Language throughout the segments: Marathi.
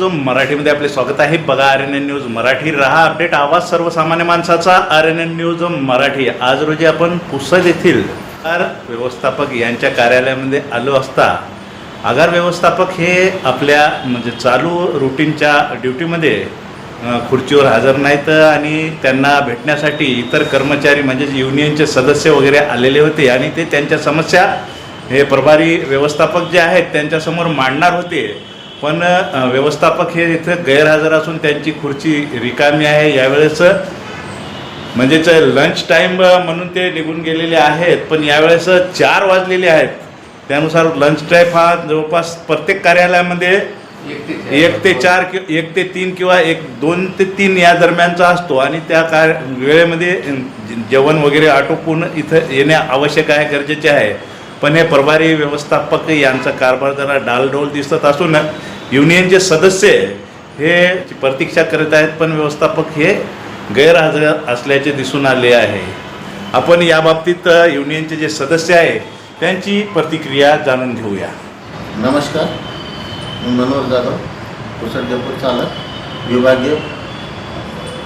न्यूज मराठीमध्ये आपले स्वागत आहे बघा R N N news Marathi रहा अपडेट आवाज सर्वसामान्य माणसाचा R N N news Marathi. आज रोजी आपण पुसद येथील आगार व्यवस्थापक यांच्या कार्यालयामध्ये आलो असता आगार व्यवस्थापक हे आपल्या म्हणजे चालू रुटीनच्या ड्युटीमध्ये खुर्चीवर हजर नाहीत आणि त्यांना भेटण्यासाठी इतर कर्मचारी म्हणजेच युनियनचे सदस्य वगैरे आलेले होते आणि ते त्यांच्या समस्या हे प्रभारी व्यवस्थापक जे आहेत त्यांच्यासमोर मांडणार होते. पण व्यवस्थापक हे इथं गैरहजर असून त्यांची खुर्ची रिकामी आहे. यावेळेस म्हणजेच लंच टाईम म्हणून ते निघून गेलेले आहेत. पण यावेळेस चार वाजलेले आहेत. त्यानुसार लंच टाईम हा जवळपास प्रत्येक कार्यालयामध्ये एक ते चार. कि एक ते तीन किंवा एक दोन ते तीन या दरम्यानचा असतो. आणि त्या काय वेळेमध्ये जेवण वगैरे आटोपून इथं येणे आवश्यक आहे गरजेचे आहे. पण हे प्रभारी व्यवस्थापक यांचा कारभार जरा डालडोल दिसत असून युनियनचे सदस्य हे प्रतीक्षा करत आहेत पण व्यवस्थापक हे गैरहजर असल्याचे दिसून आले आहे. आपण या बाबतीत युनियनचे जे सदस्य आहे त्यांची प्रतिक्रिया जाणून घेऊया. नमस्कार. मी मनोहर जाधव कुसळ डेपो चालक विभागीय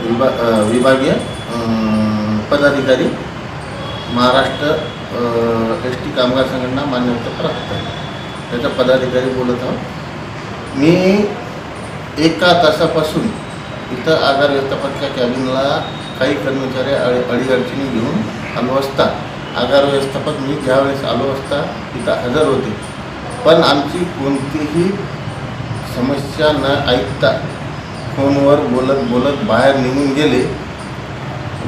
विभा विभागीय पदाधिकारी. महाराष्ट्र एस टी कामगार संघटना मान्यता प्राप्त त्याचा पदाधिकारी बोलत आहोत. मी एका तासापासून इथं आगार व्यवस्थापनाच्या कॅबिनला काही कर्मचारी अडी अडीअडचणी घेऊन आलो असता आगार व्यवस्थापक मी ज्यावेळेस आलो असता तिथं हजर होते. पण आमची कोणतीही समस्या न ऐकता फोनवर बोलत बोलत बाहेर निघून गेले.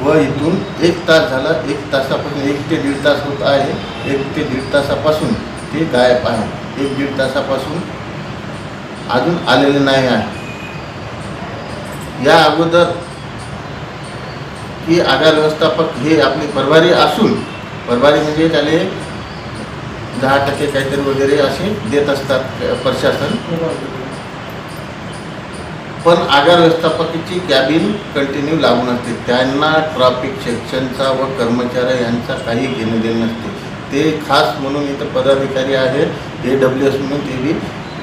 व इथून एक तास झाला एक तासापासून एक ते दीड तास होत आहे. एक ते दीड तासापासून ते गायब आहे. एक दीड तासापासून अजून आलेले नाही आहे. या अगोदर की आगार व्यवस्थापक हे आपले प्रभारी असून प्रभारी म्हणजे त्याले दहा टक्के काहीतरी वगैरे असे देत असतात प्रशासन. पण आगार व्यवस्थापकाची कॅबिन कंटिन्यू लागून असते. त्यांना ट्रॅफिक सेक्शनचा व कर्मचारी यांचा काही घेणं देणं नसते. ते खास म्हणून इथं पदाधिकारी आहेत. ए डब्ल्यू एस म्हणून ते बी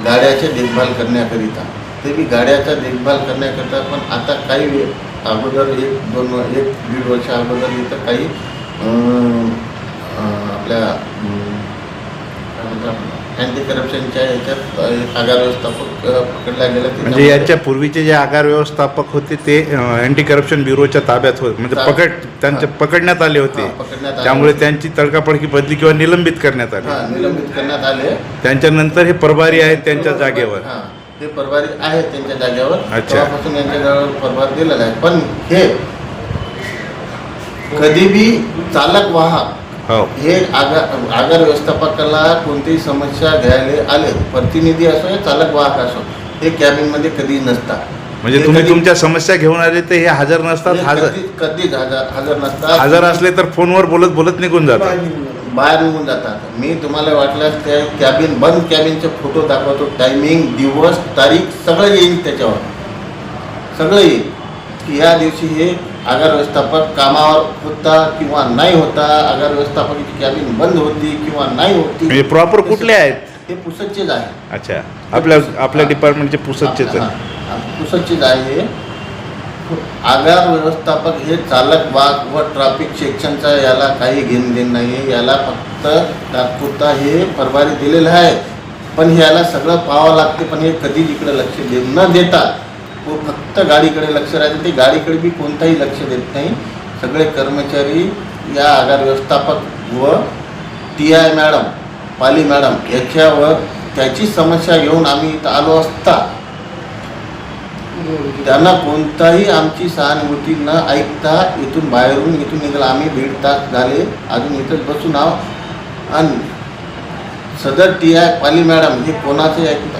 गाड्याचे देखभाल करण्याकरिता. ते बी गाड्याचा देखभाल करण्याकरिता पण आता काही वेळ अगोदर एक दोन एक दीड वर्ष अगोदर इथं काही आपल्या अँटी करप्शनच्या याच्यात आगार व्यवस्थापक पकडला गेला म्हणजे याच्या पूर्वीचे जे आगार व्यवस्थापक होते ते अँटी करप्शन ब्युरोच्या ताब्यात होते. म्हणजे पकड त्यांचे. पकडण्यात आले होते. त्यामुळे. त्यांची तडकाफडकी बदली किंवा निलंबित करण्यात आली. निलंबित करण्यात आले. त्यांच्यानंतर हे प्रभारी आहेत त्यांच्या जागेवर. ते प्रभारी आहेत त्यांच्या जागेवर. अच्छा. तेव्हापासून यांच्या जागेवर प्रभार दिलेला आहे. पण हे कधी बी चालक वाहक हो. हे आगार आगार व्यवस्थापकाला कोणतीही समस्या घ्यायला आले प्रतिनिधी असो या चालक वाहक असो हे कॅबिनमध्ये कधी नसतात. म्हणजे तुम्ही तुमच्या समस्या घेऊन आले ते हे हजर नसतात हजर कधीच हजर हजर नसतात. हजर असले तर फोनवर बोलत बोलत निघून जातात. बाहेर निघून जातात. मी तुम्हाला वाटल्यास त्या कॅबिन बंद कॅबिनचे फोटो दाखवतो टायमिंग दिवस तारीख सगळं येईल त्याच्यावर. सगळं येईल. की या दिवशी हे आगार व्यवस्थापक कामावर होता किंवा नाही होता आगार व्यवस्थापकाची कॅबिन बंद होती किंवा नाही होती म्हणजे प्रॉपर कुठले आहेत? हे पुसदचेच आहे. अच्छा. आपल्या आपल्या डिपार्टमेंटचे पुसदचेच हा, आहेत. हा, पुसदचेच आहे. हे आगार व्यवस्थापक हे चालक वाहक व ट्रॅफिक सेक्शनचा याला काही घेणं देणं नाही याला फक्त तात्पुरता हे परवाने दिलेलं आहे. पण ह्याला सगळं पाहावं लागते पण हे कधीच इकडे लक्ष दे न देता व फक्त गाडीकडे लक्ष राहते ते गाडीकडे बी कोणताही लक्ष देत नाही. सगळे कर्मचारी या आगार व्यवस्थापक व T I madam Pali madam याच्यावर त्याची समस्या घेऊन आम्ही इथं आलो असता. त्यांना कोणताही आमची सहानुभूती न ऐकता इथून बाहेरून इथून निघाला. आम्ही दीड तास झाले अजून इथंच बसून आहोत. आणि सदर टी आय पाली मॅडम हे कोणाचे ऐकता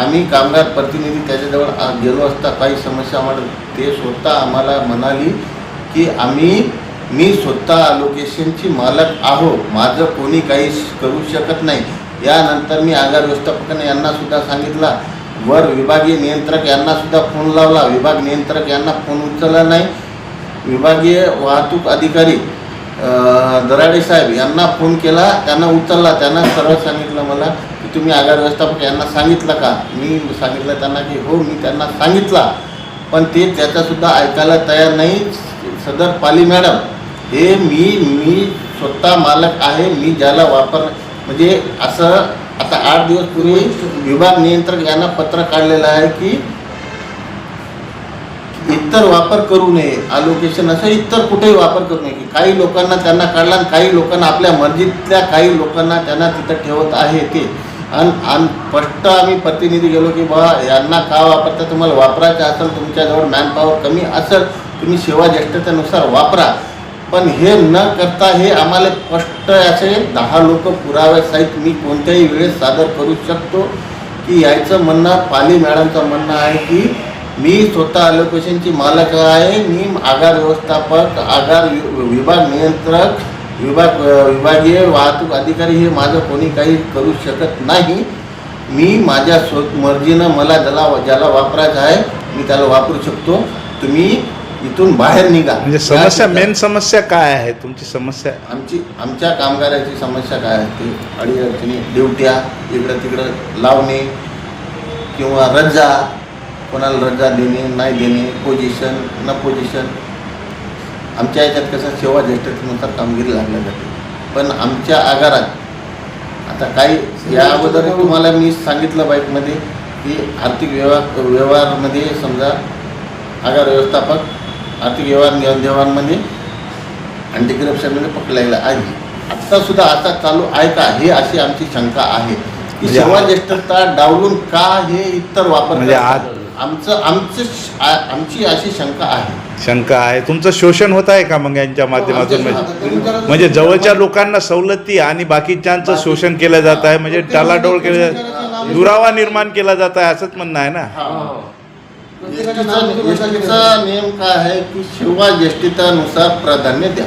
आम्ही कामगार प्रतिनिधी त्याच्याजवळ गेलो असता काही समस्या आम्हाला ते स्वतः आम्हाला म्हणाली की आम्ही मी स्वतः लोकेशनची मालक आहो माझं कोणी काही करू शकत नाही. यानंतर मी आगार व्यवस्थापकाने यांनासुद्धा सांगितला. वर विभागीय नियंत्रक यांनासुद्धा फोन लावला. विभाग नियंत्रक यांना फोन उचलला नाही. विभागीय वाहतूक अधिकारी दराडे साहेब यांना फोन केला त्यांना उचलला. त्यांना सरळ सांगितलं मला की तुम्ही आगार व्यवस्थापक यांना सांगितलं का? मी सांगितलं त्यांना की हो मी त्यांना सांगितला. पण ते त्याचासुद्धा ऐकायला तयार नाही. सदर पाली मॅडम हे मी मी स्वतः मालक आहे. मी ज्याला वापर म्हणजे असं आता आठ दिवस पूर्वी विभाग नियंत्रक यांना पत्र काढलेलं आहे की इतर वापर करू नये. अलोकेशन असं इतर कुठेही वापर करू नये. की काही लोकांना त्यांना काढला आणि काही लोकांना आपल्या मर्जीतल्या काही लोकांना त्यांना तिथं ठेवत आहे ते. आणि आणि स्पष्ट आम्ही प्रतिनिधी गेलो की बा यांना का वापरता? तुम्हाला वापरायचं असेल तुमच्याजवळ मॅनपॉवर कमी असेल तुम्ही सेवा ज्येष्ठतेनुसार वापरा. पण हे न करता हे आम्हाला स्पष्ट असे दहा लोक पुराव्यासहित मी कोणत्याही वेळेस सादर करू शकतो. की यायचं म्हणणं पाली मॅडमचं म्हणणं आहे की मी स्वतः अलोकेशनची मालक आहे मी आगार व्यवस्थापक आगार वि- विभाग नियंत्रक विभाग विभागीय वाहतूक अधिकारी हे माझं कोणी काही करू शकत नाही. मी माझ्या स्व मर्जीनं मला ज्याला ज्याला वापरायचं आहे मी त्याला वापरू शकतो. तुम्ही इथून बाहेर निघा. म्हणजे समस्या मेन समस्या काय आहे? तुमची समस्या? आमची आमच्या कामगाराची समस्या काय आहे? ती अडीअडचणी ड्युट्या इकडं तिकडं लावणे किंवा रजा कोणाला रजा देणे नाही देणे पोझिशन न पोझिशन आमच्या याच्यात कसं सेवा ज्येष्ठतेनुसार कामगिरी लागल्या जाते. पण आमच्या आगारात आता काही या अगोदर तुम्हाला मी सांगितलं बाईकमध्ये की आर्थिक व्यवहार व्यवहारमध्ये समजा आगार व्यवस्थापक आर्थिक व्यवहार देवाणमध्ये अँटी करप्शनमध्ये पकडलेला आहे. आत्ता सुद्धा आता चालू आहे का? हे अशी आमची शंका आहे. की म्हणजे सेवा ज्येष्ठता डावलून का हे इतर वापर म्हणजे आमचं आमचं अशी शंका आहे. शंका आहे. तुमचं शोषण होत आहे का मग यांच्या माध्यमातून? म्हणजे म्हणजे जवळच्या लोकांना सवलती आणि बाकीच्यांचं शोषण केलं जात आहे. म्हणजे टालाडोळ केलं जात- दुरावा निर्माण केला जात आहे असंच म्हणणं आहे ना? एसटीचा एसटीचा नियम काय आहे की सेवा ज्येष्ठतेनुसार प्राधान्य द्या.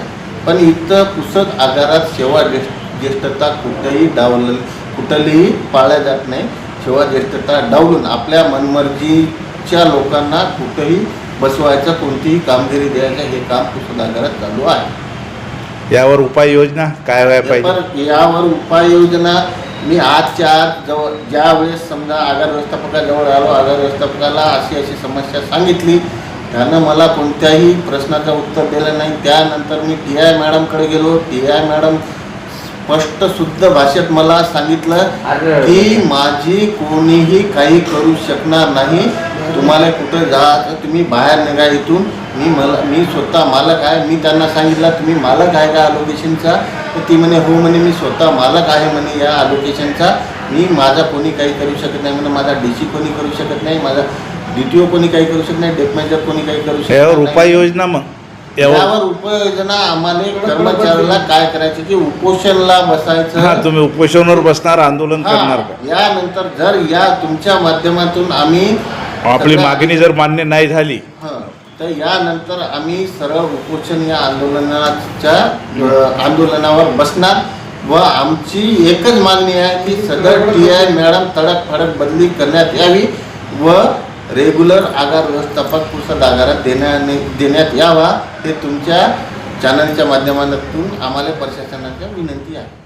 पण इथं पुसद आगारात सेवा ज्येष्ठ ज्येष्ठता कुठेही डावल कुठलीही पाळल्या जात नाही. सेवा ज्येष्ठता डावलून आपल्या मनमर्जीच्या लोकांना कुठेही बसवायचं कोणतीही कामगिरी द्यायचं हे काम पुसद आगारात चालू आहे. यावर उपाययोजना काय व्हायला पाहिजे? यावर उपाययोजना मी आजच्या आज जवळ ज्या वेळेस समजा आगार व्यवस्थापकाजवळ आलो आगार व्यवस्थापकाला अशी अशी समस्या सांगितली त्यानं मला कोणत्याही प्रश्नाचं उत्तर दिलं नाही. त्यानंतर मी टी आय मॅडमकडे गेलो. टी आय मॅडम स्पष्ट शुद्ध भाषेत मला सांगितलं की माझी कोणीही काही करू शकणार नाही. तुम्हाला कुठं जायचं तुम्ही बाहेर निघा इथून. मी मला मी स्वतः मालक आहे. मी त्यांना सांगितलं तुम्ही मालक आहे का अलोकेशनचा तर ती म्हणे हो म्हणे मी स्वतः मालक आहे म्हणे या अलोकेशनचा मी माझा कोणी काही करू शकत नाही म्हणे माझा डी सी कोणी करू शकत नाही माझा डी टी ओ कोणी काही करू शकत नाही डेप मॅनेजर कोणी काही करू शकत नाही. उपाययोजना मग. यावर उपाययोजना आम्हाला कर्मचाऱ्याला काय करायचं की उपोषणला हा बसायचं तुम्ही उपोषणावर बसणार आंदोलन करणार का? यानंतर जर या तुमच्या माध्यमातून आम्ही आपली सगळ्या- मागणी जर मान्य नाही झाली. हं, तर यानंतर आम्ही सरळ उपोषण या आंदोलनाच्या अ, आंदोलनावर बसणार. व आमची एकच मागणी आहे की सदर टी आय मॅडम तडक फडक बदली करण्यात यावी. व रेग्युलर आगार व्यवस्थापक पुस्तक आगारात देण्याने देण्यात यावा हे तुमच्या चॅनलच्या माध्यमातून आम्हाला प्रशासनाच्या विनंती आहे.